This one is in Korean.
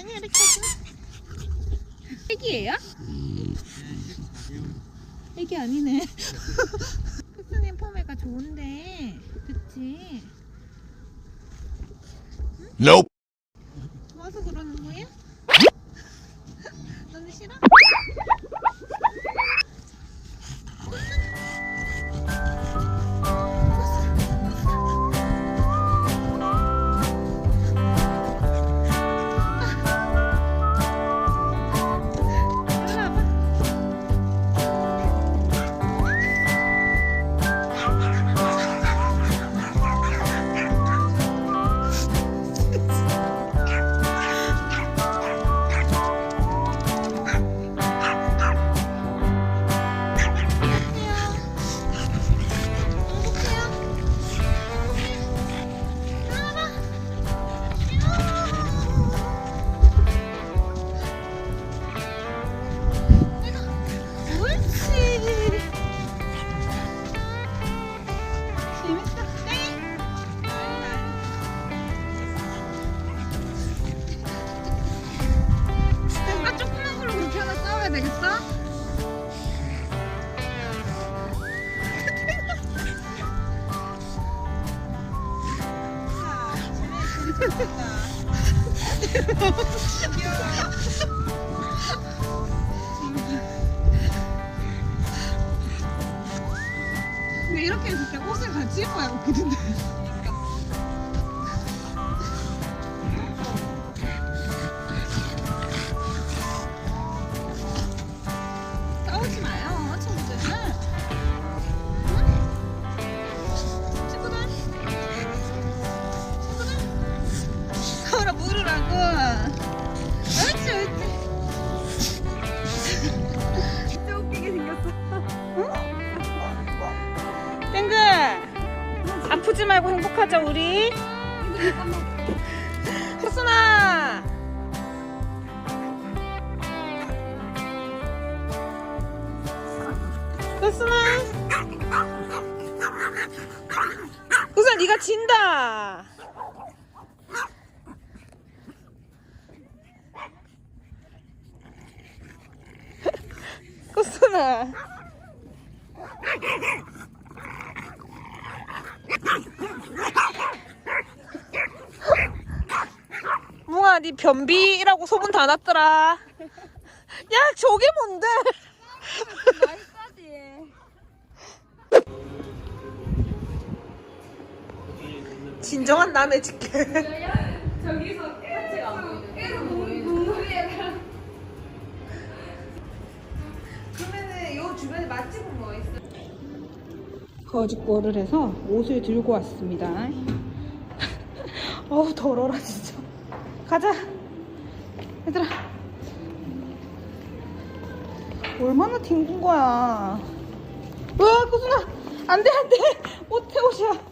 아니, 이렇게. 애기예요? 애기 아니네. 크스님 폼에가 좋은데, 그치? Nope. 좋 근데 이렇게 때 옷을 같이 입어야 웃기던데. 아프지 말고 행복하자 우리. 호순아! 호순아! 호순아 네가 진다! 호순아 뭉아 네 변비라고 소문 다 났더라. 야 저게 뭔데? 진정한 남의 직계. 그러면은 요 주변에 맛집은 뭐 있어? 거짓골을 해서 옷을 들고 왔습니다. 어우 더러라 진짜. 가자. 얘들아. 얼마나 뒹군 거야. 와 구순아 안돼 안돼 옷 옷이야.